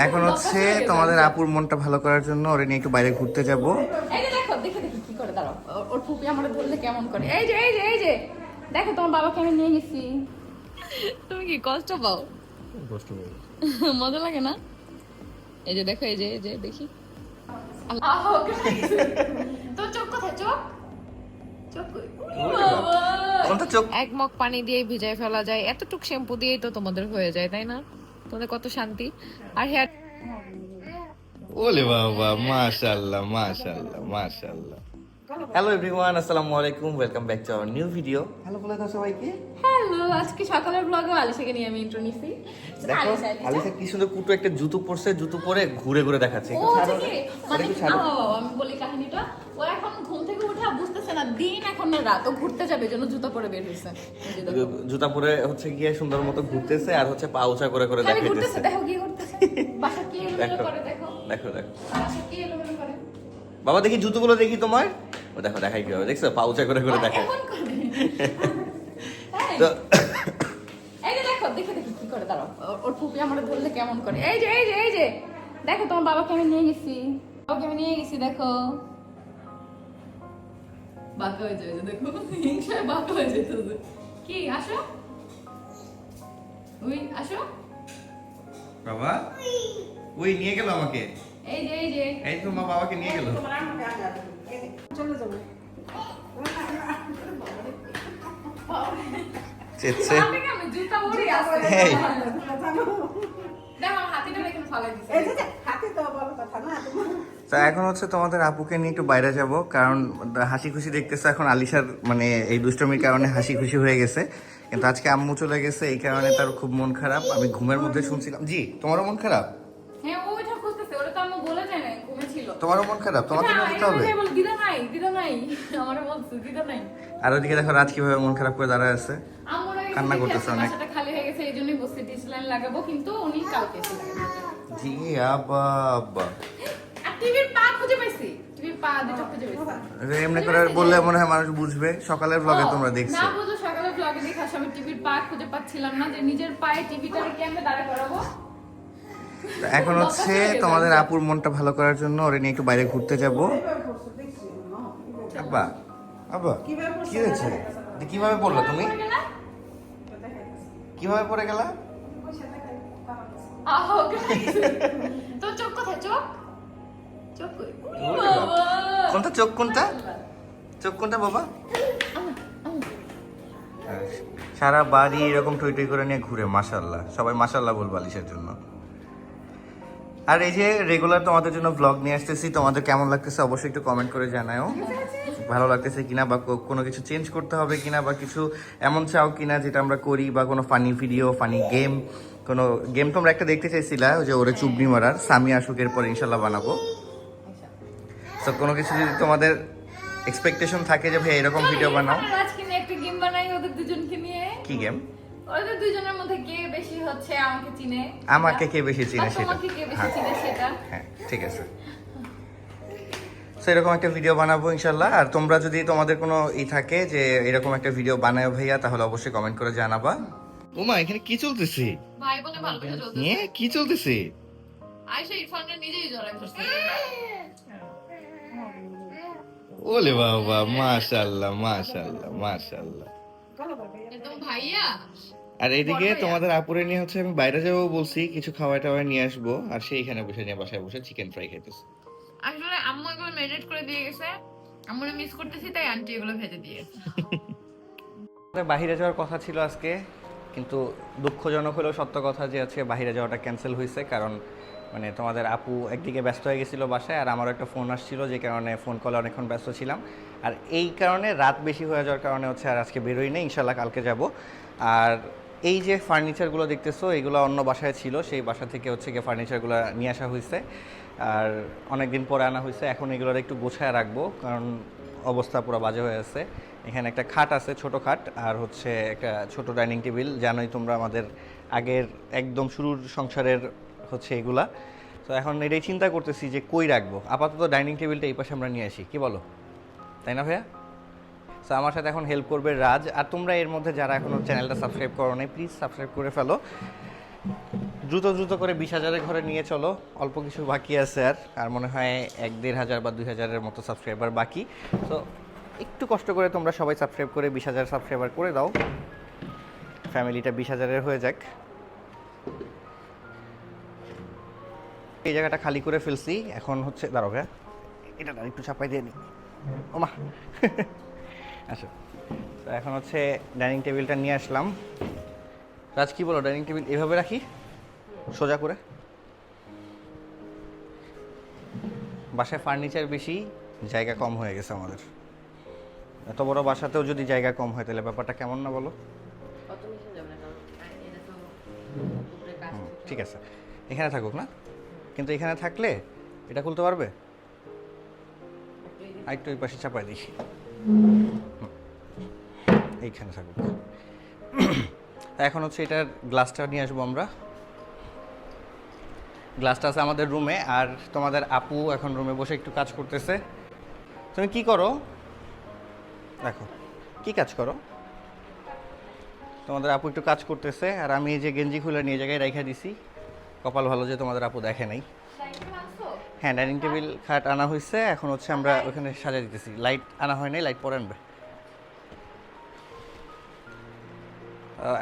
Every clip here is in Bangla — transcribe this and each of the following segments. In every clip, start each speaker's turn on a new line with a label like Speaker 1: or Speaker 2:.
Speaker 1: এখন হচ্ছে তোমাদের আপুর মনটা ভালো করার জন্য ওরে নিয়ে একটু বাইরে ঘুরতে যাব।
Speaker 2: এই যে দেখো দেখে দেখি কি করে দাঁড়াও। ওর- ফুপি আমার ধরলে কেমন করে? এই যে এই যে এই যে। দেখো তোমার বাবাকে আমি নিয়ে গেছি। তুমি কি কষ্ট পাও? মজা লাগে না? এই যে দেখো এই যে এই যে দেখি। তো চোখ কোথায়? চোখ? এক মগ পানি দিয়ে ভিজায় ফেলা যায়। এতটুক শ্যাম্পু দিয়েই তো তোমাদের হয়ে যায় তাই না? তোমাদের কত শান্তি? আর হেয়ার
Speaker 1: ওলে বাবা মাশাআল্লাহ মাশাআল্লাহ মাশাআল্লাহ। হ্যালো এভরিওয়ান আসসালামু আলাইকুম welcome back to our new video hello বলে দাও সবাইকে।
Speaker 2: হ্যালো আজকে সকালের ব্লগে আলিশাকে নিয়ে আমি ইন্ট্রো নিছি।
Speaker 1: দেখো
Speaker 2: আলিশা।
Speaker 1: কি সুন্দর কুটু একটা জুতো পরছে জুতো পরে ঘুরে ঘুরে দেখাচ্ছে। ওটা
Speaker 2: মানে আমি বলি কাহিনীটা ও এখন ঘুম থেকে উঠে আর বুঝতেছে না দিন এখন না রাত। ও ঘুরতে যাবে জন্য জুতো পরে বের
Speaker 1: জুতা পরে হচ্ছে গিয়ে সুন্দর মতো ঘুরতেছে আর হচ্ছে পা উঁচা করে করে
Speaker 2: ঘুরতেছে দেখো কি করতেছে বাসা কি এলোমেলো
Speaker 1: দেখো
Speaker 2: করে দেখো।
Speaker 1: দেখো দেখো।
Speaker 2: বাসা কি এলোমেলো করে।
Speaker 1: বাবা দেখি জুতোগুলো দেখি তোমার। ও দেখো দেখাই কীভাবে দেখছ? পা উঁচা করে করে দেখায়। তো
Speaker 2: যে দেখো কি করে দাঁড়াও। ওর- ওর ফুপি আমার ধরলে কেমন করে। এই যে এই যে এই যে। দেখো তোমার বাবাকে আমি নিয়ে গেছি। বাবাকে আমি নিয়ে গেছি দেখো। বাঁকা হয়ে যায় দেখো হিংসায় বাঁকা হয়ে যেতেছে কি আসো উই আসো
Speaker 1: বাবা ওই নিয়ে গেল আমাকে
Speaker 2: এই যে এই যে
Speaker 1: এই তো মা বাবাকে নিয়ে গেল চেচ্ছে
Speaker 2: পা থেকে আমি জুতা উড়ে আসছে
Speaker 1: এই।
Speaker 2: দেখো আমার হাতিটা এখানে ফালাই দিছে
Speaker 1: তা এখন হচ্ছে তোমাদের আপুকে নিয়ে একটু বাইরে যাব কারণ হাসি খুশি দেখতেছে এখন আলিশার মানে এই দুষ্টমির কারণে হাসি খুশি হয়ে গেছে। কিন্তু আজকে আম্মু চলে গেছে এই কারণে তার খুব মন খারাপ। আমি ঘুমের মধ্যে শুনছিলাম। জি তোমারও মন খারাপ?
Speaker 2: হ্যাঁ তো
Speaker 1: তোমারও মন খারাপ? তোমাকে নিয়ে যেতে হবে। আর ওদিকে দেখো কীভাবে মন খারাপ করে দাঁড়ায় আছে। কান্না করতেছে অনেক।
Speaker 2: বাসাটা খালি হয়ে গেছে এই জন্যই বসে ডিসলাইন লাগাবো কিন্তু উনি কালকে
Speaker 1: জি আব্বা
Speaker 2: আর টিভির পা খুঁজে পাইছি টিভির পা দুটো খুঁজে পাইছি
Speaker 1: এমনি করে বললে মনে হয় মানুষ বুঝবে। সকালের ব্লগে তোমরা দেখছ।
Speaker 2: না বুঝো সকালে ব্লগে দেখে আসো, আমি টিভির পা খুঁজে পাচ্ছিলাম না যে নিজের পায়ে কেমনে দাঁড়া করাবো।
Speaker 1: এখন হচ্ছে তোমাদের আপুর মনটা ভালো করার জন্য ওরে নিয়ে একটু বাইরে ঘুরতে যাব। আব্বা আব্বা কি হয়েছে? কীভাবে পড়লা তুমি? কীভাবে পড়ে গেলা?
Speaker 2: তো চোখ কোথায়? চোখ।
Speaker 1: কোনটা? চোখ কোনটা? চোখ কোনটা বাবা? সারা বাড়ি এরকম টই টই করে নিয়ে ঘুরে মাশাল্লাহ সবাই মাশাল্লাহ বলব আলিশের জন্য। আর এই যে রেগুলার তোমাদের জন্য ব্লগ নিয়ে আসতেছি, তোমাদের কেমন লাগতেছে অবশ্যই একটু কমেন্ট করে জানাও ভালো লাগতেছে কিনা বা কোনো কিছু চেঞ্জ করতে হবে কিনা বা কিছু এমন চাও কিনা যেটা আমরা করি বা কোনো ফানি ভিডিও ফানি গেম কোনো গেম তোমরা একটা দেখতে চাইছিলা যে ওরে চুবনি মারার, সামি আশুকের পর ইনশাল্লাহ বানাবো। তো কোনো কিছু যদি তোমাদের এক্সপেকটেশন থাকে যে ভাই এরকম ভিডিও বানাও?
Speaker 2: আজকে নিয়ে একটা গেম বানাই ওদের দুজনকে নিয়ে।
Speaker 1: কি গেম
Speaker 2: ওদের দুজনের মধ্যে কে বেশি হচ্ছে আমাকে চিনে?
Speaker 1: আমাকে কে বেশি চিনে সেটা
Speaker 2: তোমাকে কে বেশি
Speaker 1: হ্যাঁ।
Speaker 2: চিনে সেটা?
Speaker 1: হ্যাঁ ঠিক আছে। এরকম একটা ভিডিও বানাবো ইনশাল্লাহ আর তোমরা যদি তোমাদের কোনো ই থাকে যে এরকম একটা ভিডিও বানায় ভাইয়া তাহলে অবশ্যই কমেন্ট করে জানাবা। ওমা এখানে কি চলতেছে?
Speaker 2: ভাই বোনে ভালো কথা চলতেছে।
Speaker 1: নিয়ে কি চলতেছে?
Speaker 2: আয়শা ইরফানরা নিজেই জড়াই পড়ছে
Speaker 1: ওলে বাবা মাশাআল্লাহ মাশাআল্লাহ মাশাআল্লাহ।
Speaker 2: একদম ভাইয়া।
Speaker 1: আর এইদিকে তোমাদের আপুরে নিয়ে হচ্ছে আমি বাইরে যাব বলছি কিছু খাওয়া টাওয়া নিয়ে আসব আর সে এখানে বসে নিয়ে বাসায় বসে চিকেন ফ্রাই খাইতেছে।
Speaker 2: আসলে আম্মু এগুলো ম্যারিনেট করে দিয়ে গেছে। আম্মুরে মিস করতেছি তাই আন্টি এগুলো ভেজে দিয়ে।
Speaker 1: আমাদের বাহিরে যাওয়ার কথা ছিল আজকে কিন্তু দুঃখজনক হলেও সত্য কথা যে আজকে বাহিরে যাওয়াটা ক্যান্সেল হয়েছে কারণ মানে তোমাদের আপু একদিকে ব্যস্ত হয়ে গেছিল বাসায় আর আমারও একটা ফোন আসছিল, যে কারণে ফোন কলে অনেকক্ষণ ব্যস্ত ছিলাম। আর এই কারণে রাত বেশি হয়ে যাওয়ার কারণে হচ্ছে আর আজকে বেরোই নেই ইনশাল্লাহ কালকে যাব। আর এই যে ফার্নিচারগুলো দেখতেছো, এগুলো অন্য বাসায় ছিল, সেই বাসা থেকে হচ্ছে গিয়ে ফার্নিচারগুলো নিয়ে আসা হয়েছে আর অনেক দিন পরে আনা হয়েছে এখন এগুলোর একটু গোছায় রাখব, কারণ অবস্থা পুরো বাজে হয়ে আছে। এখানে একটা খাট আছে, ছোট খাট, আর হচ্ছে একটা ছোট ডাইনিং টেবিল, জানোই তোমরা আমাদের আগের একদম শুরুর সংসারের হচ্ছে এগুলা। তো এখন এটাই চিন্তা করতেছি যে কই রাখব? আপাতত ডাইনিং টেবিলটা এই পাশে আমরা নিয়ে আসি, কি বলো? তাই না ভাইয়া? তো আমার সাথে এখন হেল্প করবে রাজ, আর তোমরা এর মধ্যে যারা এখনও চ্যানেলটা সাবস্ক্রাইব করো নাই প্লিজ সাবস্ক্রাইব করে ফেলো। দ্রুত দ্রুত করে বিশ হাজারের ঘরে নিয়ে চলো, অল্প কিছু বাকি আছে আর আর মনে হয় এক দেড় হাজার বা দুই হাজারের মতো সাবস্ক্রাইবার বাকি। তো একটু কষ্ট করে তোমরা সবাই সাবস্ক্রাইব করে বিশ হাজার সাবস্ক্রাইবার করে দাও। ফ্যামিলিটা বিশ হাজারের হয়ে যাক। এই জায়গাটা খালি করে ফেলছি এখন হচ্ছে হ্যাঁ এটা না একটু চাপাই দিয়ে নি। ওমা আচ্ছা তো এখন হচ্ছে ডাইনিং টেবিলটা নিয়ে আসলাম। রাজ কি বলো ডাইনিং টেবিল এভাবে রাখি? সোজা করে? বাসায় ফার্নিচার বেশি জায়গা কম হয়ে গেছে আমাদের। এত বড় বাসাতেও যদি জায়গা কম হয় তাহলে ব্যাপারটা কেমন না বলো? ঠিক আছে। এখানে থাকুক না? কিন্তু এখানে থাকলে এটা খুলতে পারবে? আর একটু ওই পাশে চাপাই দিই। এইখানে থাকুক। এখন হচ্ছে এটার গ্লাসটা নিয়ে আসব আমরা। গ্লাসটা আছে আমাদের রুমে আর তোমাদের আপু এখন রুমে বসে একটু কাজ করতেছে। তুমি কি করো? দেখো, কি কাজ করো? তোমাদের আপু একটু কাজ করতেছে আর আমি এই যে গেঞ্জি খুলে নিয়ে জায়গায় রেখে দিছি। কপাল ভালো যে তোমাদের আপু দেখে নাই। হ্যাঁ ডাইনিং টেবিল খাট আনা হয়েছে এখন হচ্ছে আমরা ওখানে সাজা দিতেছি। লাইট আনা হয় নাই লাইট পরে আনবে।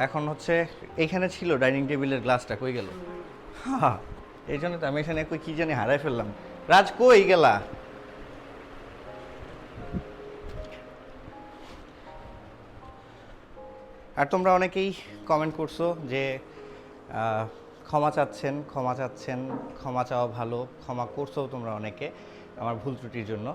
Speaker 1: এখন হচ্ছে এইখানে ছিল ডাইনিং টেবিলের গ্লাসটা কই গেল? হ্যাঁ এই জন্য তো আমি এখানে কই কি জানি হারাই ফেললাম। রাজ কই গেলা? আর তোমরা অনেকেই কমেন্ট করছ যে ক্ষমা চাচ্ছেন ক্ষমা চাচ্ছেন, ক্ষমা চাওয়া ভালো, ক্ষমা করছ তোমরা অনেকে, আমার ভুল ত্রুটির জন্য।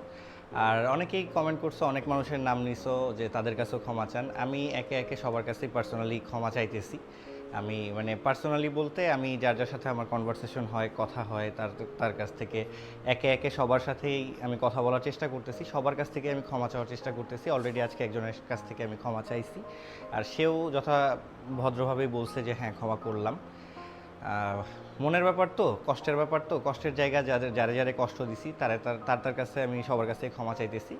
Speaker 1: আর অনেকেই কমেন্ট করছ, অনেক মানুষের নাম নিছো যে তাদের কাছেও ক্ষমা চান। আমি একে একে সবার কাছেই পার্সোনালি ক্ষমা চাইতেছি। আমি মানে পার্সোনালি বলতে আমি যার যার সাথে আমার কনভারসেশন হয়, কথা হয়, তার তার কাছ থেকে একে একে সবার সাথেই আমি কথা বলার চেষ্টা করতেছি। সবার কাছ থেকে আমি ক্ষমা চাওয়ার চেষ্টা করতেছি। অলরেডি আজকে একজনের কাছ থেকে আমি ক্ষমা চাইছি। আর সেও যথা ভদ্রভাবেই বলছে যে হ্যাঁ ক্ষমা করলাম। মনের ব্যাপার তো, কষ্টের ব্যাপার তো, কষ্টের জায়গা যাদের, যারে যারে কষ্ট দিছি, তারা তার তার কাছে আমি সবার কাছে ক্ষমা চাইতেছি,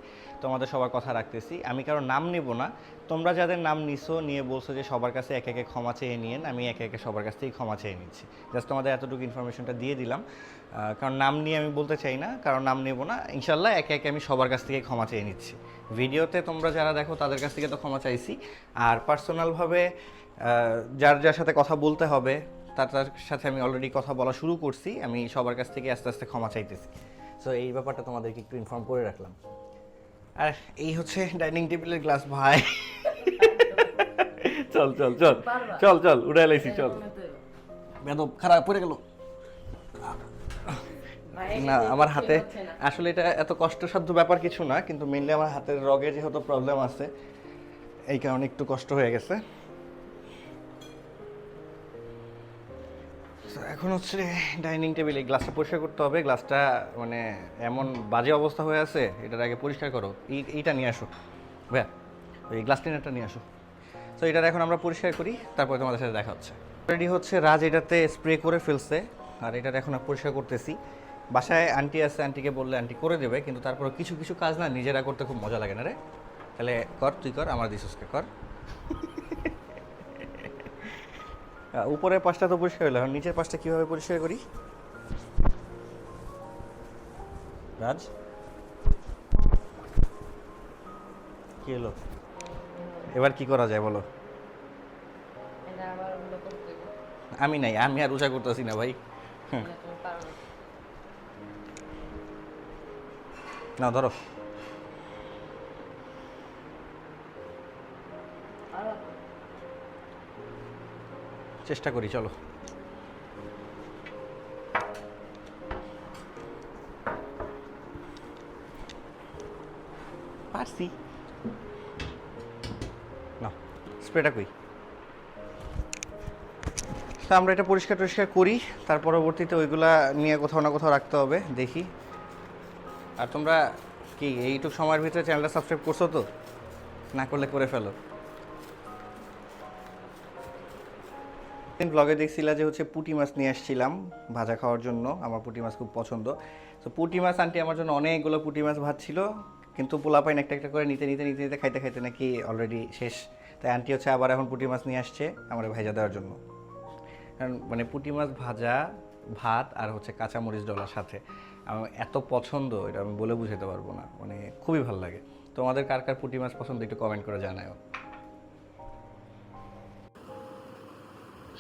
Speaker 1: তোমাদের সবার কথা রাখতেছি। আমি কারও নাম নেব না, তোমরা যাদের নাম নিছো, নিয়ে বলছো যে সবার কাছে একে একে ক্ষমা চেয়ে নিয়েন, আমি একে একে সবার কাছ থেকেই ক্ষমা চেয়ে নিচ্ছি। জাস্ট তোমাদের এতটুকু ইনফরমেশনটা দিয়ে দিলাম। কারণ নাম নিয়ে আমি বলতে চাই না, কারণ নাম নেব না ইনশাল্লাহ একে একে আমি সবার কাছ থেকে ক্ষমা চেয়ে নিচ্ছি। ভিডিওতে তোমরা যারা দেখো, তাদের কাছ থেকে তো ক্ষমা চাইছি। আর পার্সোনালভাবে যার যার সাথে কথা বলতে হবে তার তার সাথে আমি অলরেডি কথা বলা শুরু করছি আমি সবার কাছ থেকে আস্তে আস্তে ক্ষমা চাইতেছি। সো এই ব্যাপারটা তোমাদেরকে একটু ইনফর্ম করে রাখলাম। আর এই হচ্ছে ডাইনিং টেবিলের গ্লাস ভাই। চল চল চল। চল চল উড়ে এলাইছি চল। বেদব খারাপ পড়ে গেল। না আমার হাতে আসলে এটা এত কষ্টসাধ্য ব্যাপার কিছু না কিন্তু মেনলি আমার হাতের রগে যেহেতু প্রবলেম আছে এই কারণে একটু কষ্ট হয়ে গেছে। এখন হচ্ছে ডাইনিং টেবিল গ্লাসটা পরিষ্কার করতে হবে, গ্লাসটা মানে এমন বাজে অবস্থা হয়ে আছে, এটার আগে পরিষ্কার করো। এই, এইটা নিয়ে আসো। ভাইয়া, ওই গ্লাস ক্লিনারটা নিয়ে আসো। তো এটার এখন আমরা পরিষ্কার করি, তারপরে তোমাদের সাথে দেখা হচ্ছে। রেডি হচ্ছে রাজ এটাতে স্প্রে করে ফেলছে, আর এটার এখন পরিষ্কার করতেছি। বাসায় আন্টি আছে আন্টিকে বললে আন্টি করে দেবে, কিন্তু তারপরে কিছু কিছু কাজ না, নিজেরা করতে খুব মজা লাগে না রে। তাহলে কর, তুই কর, আমার দিসুসকে কর। উপরের পাশটা তো পরিষ্কার হলো এখন নিচের পাশটা কীভাবে পরিষ্কার করি? রাজ? কি হলো? এবার কি করা যায় বলো। আমি নাই আমি আর উঁচা করতেছি না ভাই।
Speaker 3: না
Speaker 1: ধরো। চেষ্টা করি চলো। পারছি। না স্প্রেটা কই? তা আমরা এটা পরিষ্কার টরিষ্কার করি তার পরবর্তীতে ওইগুলা নিয়ে কোথাও না কোথাও রাখতে হবে দেখি। আর তোমরা কি এইটুকু সময়ের ভিতরে চ্যানেলটা সাবস্ক্রাইব করছ তো? না করলে করে ফেলো। ব্লগে দেখছিলা যে হচ্ছে পুঁটি মাছ নিয়ে আসছিলাম ভাজা খাওয়ার জন্য। আমার পুঁটি মাছ খুব পছন্দ। তো পুঁটি মাছ আন্টি আমার জন্য অনেকগুলো পুঁটি মাছ ভাজছিল, কিন্তু পোলাপাইন একটা একটা করে নিতে নিতে নিতে নিতে খাইতে খাইতে নাকি অলরেডি শেষ। তাই আন্টি হচ্ছে আবার এখন পুঁটি মাছ নিয়ে আসছে আমার ভাইজা দেওয়ার জন্য। কারণ মানে পুটি মাছ ভাজা, ভাত আর হচ্ছে কাঁচামরিচ ডলার সাথে আমার এত পছন্দ, এটা আমি বলে বুঝাতে পারব না। মানে খুবই ভালো লাগে। তোমাদের কার কার পুঁটি মাছ পছন্দ একটু কমেন্ট করে জানাও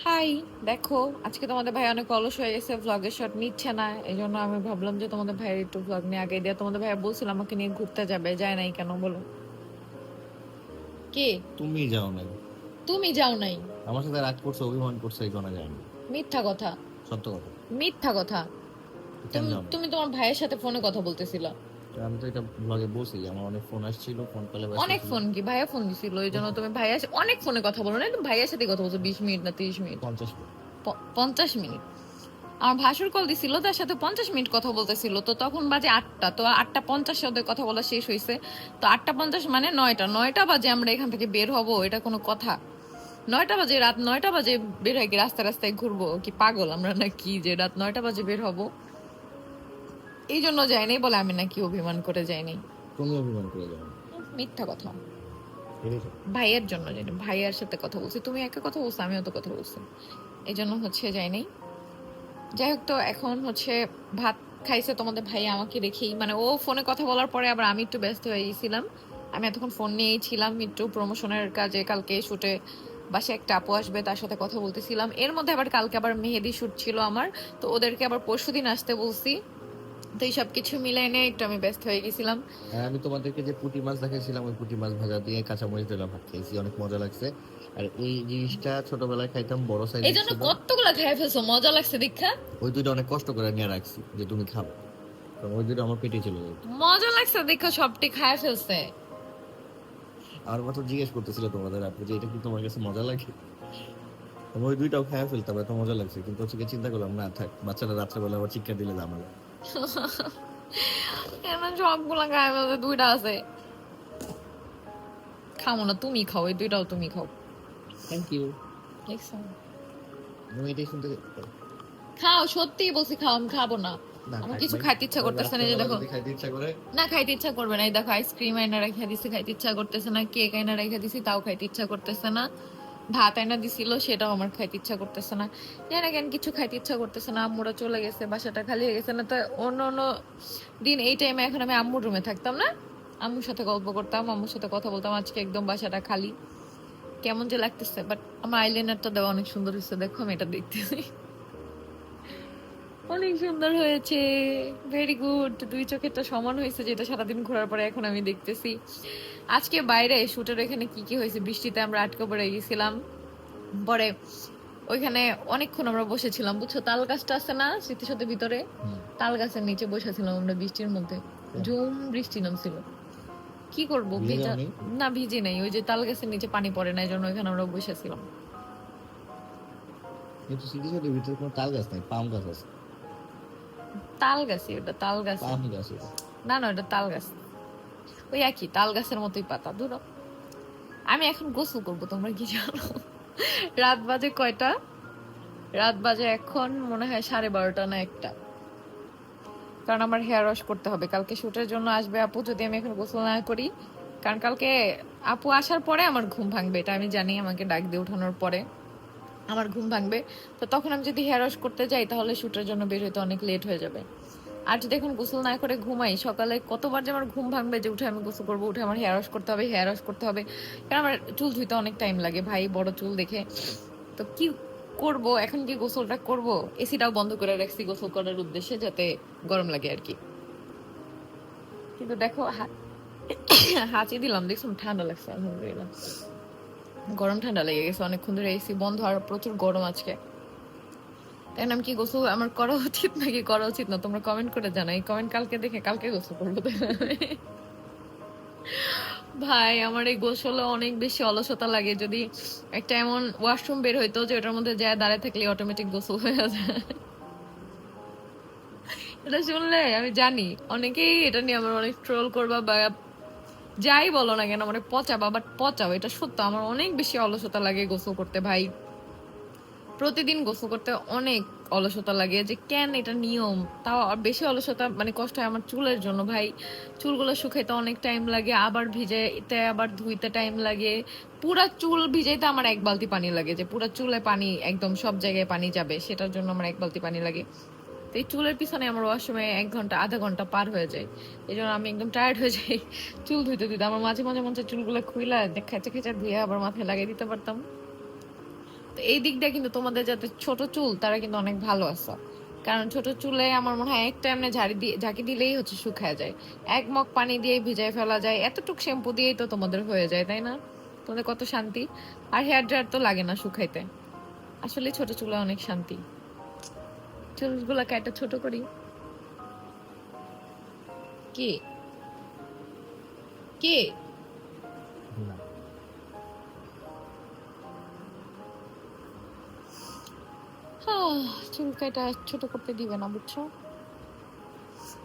Speaker 2: হাই দেখো আজকে তোমাদের ভাই অনেক অলস হয়ে গেছে ভ্লগের শট নিচ্ছে না এই জন্য আমি ভাবলাম যে তোমাদের ভাইয়ের একটু ভ্লগ নিয়ে আগে দিয়ে তোমাদের ভাইয়া বলছিল আমাকে নিয়ে ঘুরতে যাবে যায় নাই কেন বলো? কে?
Speaker 4: তুমি যাও নাই।
Speaker 2: তুমি যাও নাই।
Speaker 4: আমার সাথে রাগ করছ অভিমান করছ এই কোনো যায়নি
Speaker 2: মিথ্যা কথা।
Speaker 4: সত্য কথা।
Speaker 2: মিথ্যা কথা। তুমি তুমি তোমার ভাইয়ের সাথে ফোনে কথা বলতেছিলা।
Speaker 4: আমি তো এটা ব্লগে যে আমার অনেক ফোন আসছিল ফোন কলে
Speaker 2: অনেক ফোন কি? ভাইয়া ফোন দিছিল এই জন্য তুমি ভাইয়া অনেক ফোনে কথা বলো না তুমি ভাইয়ের সাথে কথা বলছো বিশ মিনিট না তিরিশ মিনিট?
Speaker 4: পঞ্চাশ
Speaker 2: পঞ্চাশ মিনিট। আমার ভাসুর কল দিছিল তার সাথে পঞ্চাশ মিনিট কথা বলতেছিল তো তখন বাজে আটটা তো আটটা পঞ্চাশ ওদের কথা বলা শেষ হয়েছে তো আটটা পঞ্চাশ মানে নয়টা নয়টা বাজে আমরা এখান থেকে বের হব এটা কোনো কথা। নয়টা বাজে রাত নয়টা বাজে বের হয় কি রাস্তায় রাস্তায় ঘুরবো কি পাগল আমরা না কি যে রাত নয়টা বাজে বের হব? এই জন্য যাইনি বলে আমি নাকি অভিমান করে যাইনি
Speaker 4: তুমি অভিমান করে যাও
Speaker 2: মিথ্যা কথা। ভাইয়ের জন্য জানি ভাইয়ের সাথে কথা বলছি। তুমি একটা কথা বলছো আমিও তো কথা বলছি। এই জন্য হচ্ছে যাইনি যাই হোক তো এখন হচ্ছে ভাত খাইছে তোমাদের ভাই আমাকে রেখেই। মানে ও ফোনে কথা বলার পরে আবার আমি একটু ব্যস্ত হয়ে গেছিলাম। আমি এতক্ষণ ফোন নিয়েই ছিলাম একটু প্রমোশনের কাজে কালকে শুটে বাসে একটা আপু আসবে তার সাথে কথা বলতেছিলাম। এর মধ্যে আবার কালকে আবার মেহেদি শুট ছিল আমার। তো ওদেরকে আবার পরশুদিন আসতে বলছি। তো এই সব কিছু মিলাই নিয়ে একটু আমি ব্যস্ত হয়ে গেছিলাম।
Speaker 4: আর আমি তোমাদেরকে যে পুঁটি মাছ দেখাইছিলাম ওই পুঁটি মাছ ভাজা দিয়ে কাঁচা মরিচ দিলাম ভাত খেয়েছি অনেক মজা লাগছে। আর এই জিনিসটা ছোটবেলায় খাইতাম বড় সাইজ
Speaker 2: এই জন্য কতগুলা খেয়ে ফেলছো? মজা লাগছে দীক্ষা
Speaker 4: ওই দুইটা অনেক কষ্ট করে নিয়ে রাখছি যে তুমি খাও। কারণ ওই দুইটা আমার পেটে চলে যাবে
Speaker 2: মজা লাগছে দেখো সবটি খায় ফেলছে।
Speaker 4: আর মাত্র জিজ্ঞেস করতেছিল তোমাদের আপু যে এটা কি তোমার কাছে মজা লাগে? আমি ওই দুইটাও খাওয়া ফেলতাম এত মজা লাগছে। কিন্তু হচ্ছে চিন্তা করলাম না থাক বাচ্চারা রাত্রেবেলা আবার চিৎকার দিলে দাম
Speaker 2: সবগুলা ফেলছে দুইটা আছে। খাও না তুমি খাও এই দুইটাও তুমি খাও।
Speaker 4: থ্যাংক ইউ
Speaker 2: দেখছ?
Speaker 4: আমি এটাই শুনতে
Speaker 2: খাও সত্যি বলছি খাও আমি খাব না। আমার কিছু খাইতে ইচ্ছা করতেছে না, যে দেখো। না খাইতে ইচ্ছা করবে না এই দেখো আইসক্রিম আইনা রেখে দিছি খাইতে ইচ্ছা করতেছে না কেক আইনা রেখে দিছি তাও খাইতে ইচ্ছা করতেছে না। ভাত আয়না দিছিল, সেটাও আমার খাইতে ইচ্ছা করতেছে না। জানি কেন কিছু খাইতে ইচ্ছা করতেছে না, আম্মুরা চলে গেছে, বাসাটা খালি হয়ে গেছে, না তো অন্য অন্য দিন এই টাইমে এখন আমি আম্মুর রুমে থাকতাম না। আম্মুর সাথে গল্প করতাম, আম্মুর সাথে কথা বলতাম, আজকে একদম বাসাটা খালি। কেমন যে লাগতেছে বাট আমার আইলাইনারটা দেওয়া অনেক সুন্দর হয়েছে দেখো আমি এটা দেখতেছি। অনেক সুন্দর হয়েছে। ভেরি গুড দুই চোখেরটা সমান হয়েছে যেটা সারাদিন ঘোরার পরে এখন আমি দেখতেছি। আজকে বাইরে শুটের এখানে কি কি হয়েছে বৃষ্টিতে আমরা আটকে পড়ে গেছিলাম। পরে ওইখানে অনেকক্ষণ আমরা বসেছিলাম বুঝছ? তাল গাছটা আছে না স্মৃতিসতের ভিতরে? তাল গাছের নিচে বসেছিলাম আমরা বৃষ্টির মধ্যে। ঝুম বৃষ্টি নামছিল। কি করব?
Speaker 4: ভিজে
Speaker 2: না ভিজে নাই। ওই যে তাল গাছের নিচে পানি পড়ে না জন্য ওইখানে আমরা বসেছিলাম।
Speaker 4: কিন্তু সাইডের ভিতরে কোনো তাল গাছ নাই পাম গাছ আছে।
Speaker 2: তাল গাছে ওটা তাল গাছ। না না ওটা তাল গাছ ওই একই তাল গাছের মতোই পাতা ধরো। আমি এখন গোসল করব তোমরা কি জানো? রাত বাজে কয়টা? রাত বাজে এখন মনে হয় সাড়ে বারোটা না একটা। কারণ আমার হেয়ার ওয়াশ করতে হবে। কালকে শুটের জন্য আসবে আপু যদি আমি এখন গোসল না করি। কারণ কালকে আপু আসার পরে আমার ঘুম ভাঙবে এটা আমি জানি আমাকে ডাক দিয়ে উঠানোর পরে। আমার ঘুম ভাঙবে। তো তখন আমি যদি হেয়ার ওয়াশ করতে যাই, তাহলে শুটের জন্য বের হইতে অনেক লেট হয়ে যাবে। আর যদি এখন গোসল না করে ঘুমাই, সকালে কতবার যে আমার ঘুম ভাঙবে যে উঠে আমি গোসল করব, উঠে আমার হেয়ার ওয়াশ করতে হবে হেয়ার ওয়াশ করতে হবে। কারণ আমার চুল ধুইতে অনেক টাইম লাগে, ভাই, বড় চুল দেখে। তো কি করব? এখন কি গোসলটা করব? এসিটাও বন্ধ করে রাখছি গোসল করার উদ্দেশ্যে, যাতে গরম লাগে আর কি। কিন্তু দেখো হাঁচি দিলাম, দেখছ, ঠান্ডা লাগছে, আলহামদুলিল্লাহ। গরম ঠান্ডা লেগে গেছে, অনেকক্ষণ ধরে এসি বন্ধ আর প্রচুর গরম আজকে। তাই আমি কি গোসল? আমার করা উচিত নাকি করা উচিত না? তোমরা কমেন্ট করে জানাই কমেন্ট কালকে দেখে কালকে গোসল করব ভাই, আমার এই গোসলে অনেক বেশি অলসতা লাগে। যদি একটা এমন ওয়াশরুম বের হইতো যে ওটার মধ্যে যায় দাঁড়ায় থাকলে অটোমেটিক গোসল হয়ে যায়। এটা শুনলে? আমি জানি। অনেকেই এটা নিয়ে আমার অনেক ট্রোল করবা বা যাই বলো না কেন মানে পচাবা বাট পচাও, এটা সত্য। আমার অনেক বেশি অলসতা লাগে গোসল করতে, ভাই। প্রতিদিন গোসল করতে অনেক অলসতা লাগে যে কেন এটা নিয়ম? তাও আর বেশি অলসতা মানে কষ্ট হয় আমার চুলের জন্য, ভাই। চুলগুলো শুকাইতে অনেক টাইম লাগে, আবার ভিজাইতে, আবার ধুইতে টাইম লাগে। পুরা চুল ভিজাইতে আমার এক বালতি পানি লাগে, যে পুরা চুলে পানি, একদম সব জায়গায় পানি যাবে, সেটার জন্য আমার এক বালতি পানি লাগে। তো এই চুলের পিছনে আমার ওয়াশরুমে এক ঘণ্টা, আধা ঘণ্টা পার হয়ে যায়। এই জন্য আমি একদম টায়ার্ড হয়ে যাই। চুল ধুইতে ধুইতে আমার মাঝে মাঝে হচ্ছে চুলগুলো খুইলা খেঁচে খেঁচে ধুয়ে আবার মাথায় লাগিয়ে দিতে পারতাম। তো এই দিক দিয়ে কিন্তু তোমাদের যাতে ছোট চুল, তারা কিন্তু অনেক ভালো আছে। কারণ ছোট চুলে আমার মনে হয় একটা এমনি ঝাড়ি দিয়ে, ঝাঁকি দিলেই হচ্ছে শুকায় যায়। এক মগ পানি দিয়ে ভিজাই ফেলা যায়। এতটুক শ্যাম্পু দিয়েই তো তোমাদের হয়ে যায়, তাই না? তোমাদের কত শান্তি? আর হেয়ার ড্রায়ার তো লাগে না শুকাইতে। আসলে ছোট চুলে অনেক শান্তি। ছোট করি। কি? কি?
Speaker 4: না।
Speaker 2: চুল কাটা ছোট করতে দিবে না বুঝছ?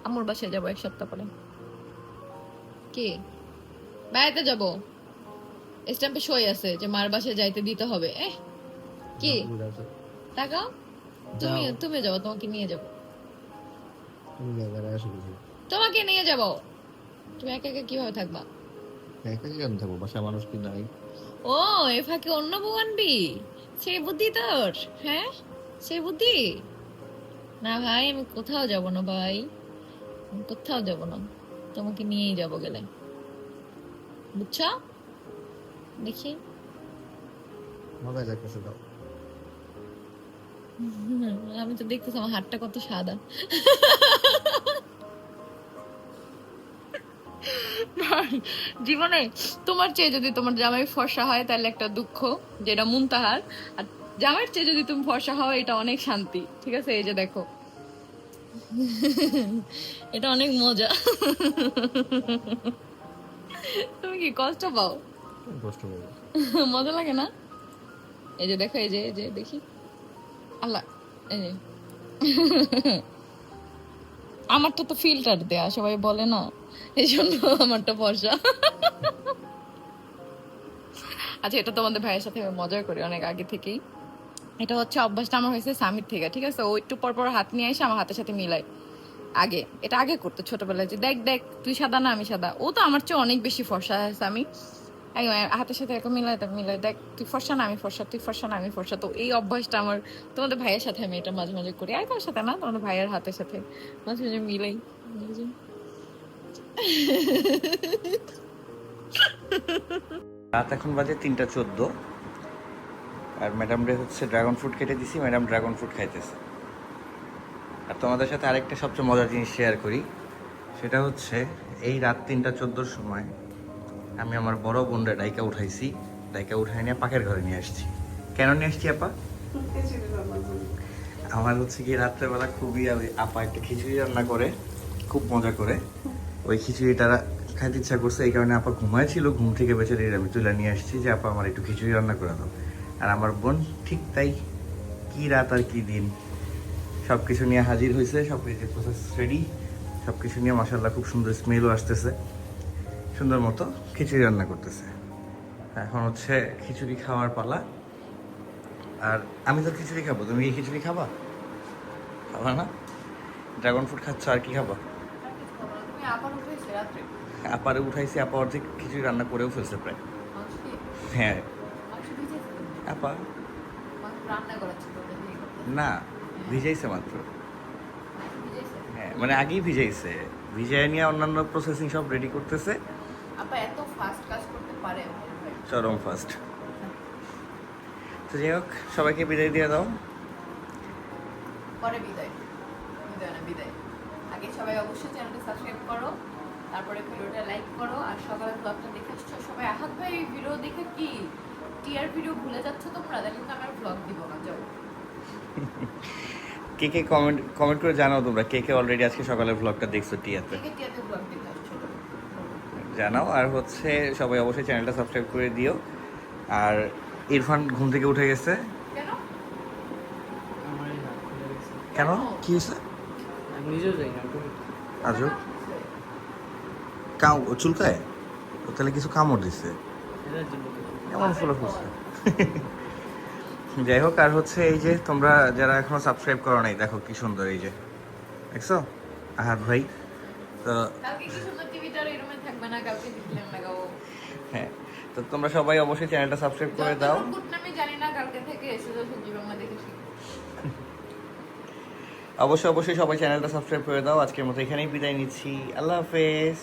Speaker 2: আমার বাসায় যাব এক সপ্তাহ পরে। কে? বেড়াতে যাব। স্ট্যাম্পে সই আছে যে মার বাসায় যাইতে দিতে হবে। কি? টাকা তুমি
Speaker 4: যাও।
Speaker 2: তুমি যাব তোমাকে নিয়ে যাব।
Speaker 4: তুমি জায়গায় আসো
Speaker 2: তোমাকে নিয়ে যাব। তুমি একা একা কীভাবে থাকবা?
Speaker 4: একা কেন থাকব? বাসা মানুষ কি নাই?
Speaker 2: ও এ ফাঁকে অন্য বউ আনবি? সেই বুদ্ধি তোর হ্যাঁ? সেই বুদ্ধি? না ভাই আমি কোথাও যাব না ভাই। কোথাও যাব না। তোমাকে নিয়েই যাব গেলে। বুঝছ? দেখি।
Speaker 4: মজা লাগতেছে দাও
Speaker 2: আমি তো দেখতেছি আমার হাতটা কত সাদা। জীবনে তোমার চেয়ে যদি তোমার জামাই ফর্সা হয় তাহলে একটা দুঃখ যেটা মুনতাহার। আর জামাইয়ের চেয়ে যদি তুমি ফর্সা হও এটা অনেক শান্তি। ঠিক আছে? এই যে দেখো। এটা অনেক মজা। তুমি কি কষ্ট পাও?
Speaker 4: কষ্ট করব
Speaker 2: মজা লাগে না? এই যে দেখো এই যে এই যে দেখি। আল্লাহ, এই আমারটা তো ফিল্টার দেয়া, সবাই বলে না। এই জন্য আমারটা ফর্সা আচ্ছা এটা তোমাদের ভাইয়ের সাথে মজা করি অনেক আগে থেকেই। এটা হচ্ছে অভ্যাসটা আমার হয়েছে স্বামীর থেকে, ঠিক আছে? ও একটু পর পর হাত নিয়ে এসে আমার হাতের সাথে মিলাই আগে, এটা আগে করতো ছোটবেলায় যে, দেখ দেখ, তুই সাদা না, আমি সাদা। ও তো আমার চেয়ে অনেক বেশি ফর্সা আমি একদম হাতের সাথে এরকম মিলাই মিলাই দেখ, তুই ফর্সা না, আমি ফর্সা, তুই ফর্সা না, আমি ফর্সা। তো এই অভ্যাসটা আমার, তোমাদের ভাইয়ের সাথে আমি এটা মাঝে মাঝে করি। আর কারোর সাথে না, তোমাদের ভাইয়ের হাতের সাথে মাঝে মাঝে মিলাই।
Speaker 1: রাত এখন বাজে তিনটা চোদ্দ। আর ম্যাডাম রে হচ্ছে ড্রাগন ফ্রুট কেটে দিছি ম্যাডাম ড্রাগন ফ্রুট খাইতেছে। আর তোমাদের সাথে আরেকটা সবচেয়ে মজার জিনিস শেয়ার করি। সেটা হচ্ছে, এই রাত তিনটা চোদ্দোর সময় আমি আমার বড় বোনরা ডাইকা উঠাইছি, ডাইকা উঠাই নিয়ে পাখের ঘরে নিয়ে আসছি। কেন নিয়ে আসছি আপা? আমার হচ্ছে কি রাত্রেবেলা খুবই আপা একটা খিচুড়ি রান্না করে, খুব মজা করে। ওই খিচুড়িটা খাইতে ইচ্ছা করছে, এই কারণে আপা ঘুমাইছিল ঘুম থেকে বেঁচে দিয়ে আমি তুলে নিয়ে আসছি যে আপা আমার একটু খিচুড়ি রান্না করে দাও। আর আমার বোন ঠিক তাই কি রাত আর কি দিন। সব কিছু নিয়ে হাজির হয়েছে সব কিছু প্রসেস রেডি সব কিছু নিয়ে মাসাল্লাহ খুব সুন্দর স্মেলও আসতেছে। সুন্দর মতো খিচুড়ি রান্না করতেছে। এখন হচ্ছে খিচুড়ি খাওয়ার পালা। আর আমি তো খিচুড়ি খাব, তুমি কি খিচুড়ি খাবা? খাবা না? ড্রাগন ফ্রুট খাচ্ছ, আর কি খাবা? আপারে উঠাইছি, আপা অর্ধেক খিচুড়ি রান্না করেও ফেলছে প্রায়। হ্যাঁ? আপা। না, ভিজাইছে মাত্র। হ্যাঁ মানে আগেই ভিজাইছে। ভিজাই নিয়ে অন্যান্য প্রসেসিং সব রেডি করতেছে।
Speaker 3: আপা এত ফাস্ট কাজ করতে পারে?
Speaker 1: চরম ফার্স্ট তো যাই হোক সবাইকে বিদায় দিয়ে দাও।
Speaker 3: পরে বিদায়। বিদায় না বিদায়। আগে সবাই অবশ্যই চ্যানেলটা সাবস্ক্রাইব করো তারপরে ভিডিওটা লাইক করো আর সকালে ব্লগটা দেখে আসছো সবাই আহাত ভাই এই ভিডিও দেখে কি ভিডিও ভুলে যাচ্ছ তোমরা? তাহলে কিন্তু আমার ব্লগ দিব না যাও।
Speaker 1: কে কে কমেন্ট কমেন্ট করে জানাও তোমরা কে কে অলরেডি আজকে সকালের ব্লগটা দেখছ টিয়াতে
Speaker 3: দেখে টিয়াতে ব্লগ দেখে আসছো
Speaker 1: জানাও। আর হচ্ছে সবাই অবশ্যই চ্যানেলটা সাবস্ক্রাইব করে দিও। আর ইরফান ঘুম থেকে উঠে গেছে?
Speaker 3: কেন?
Speaker 1: কি হয়েছে?
Speaker 5: না
Speaker 1: কাউ চুলকায়? ও তাহলে কিছু কামড় দিচ্ছে এমন ফুলে ফুলছে যাই হোক আর হচ্ছে এই যে তোমরা যারা এখনও সাবস্ক্রাইব করো নাই দেখো কি সুন্দর এই যে। দেখছ? আহাত ভাই। তো হ্যাঁ তো তোমরা সবাই অবশ্যই চ্যানেলটা সাবস্ক্রাইব করে দাও। অবশ্যই অবশ্যই সবাই চ্যানেলটা সাবস্ক্রাইব করে দাও। আজকের মতো এখানেই বিদায় নিচ্ছি। আল্লাহ হাফেজ।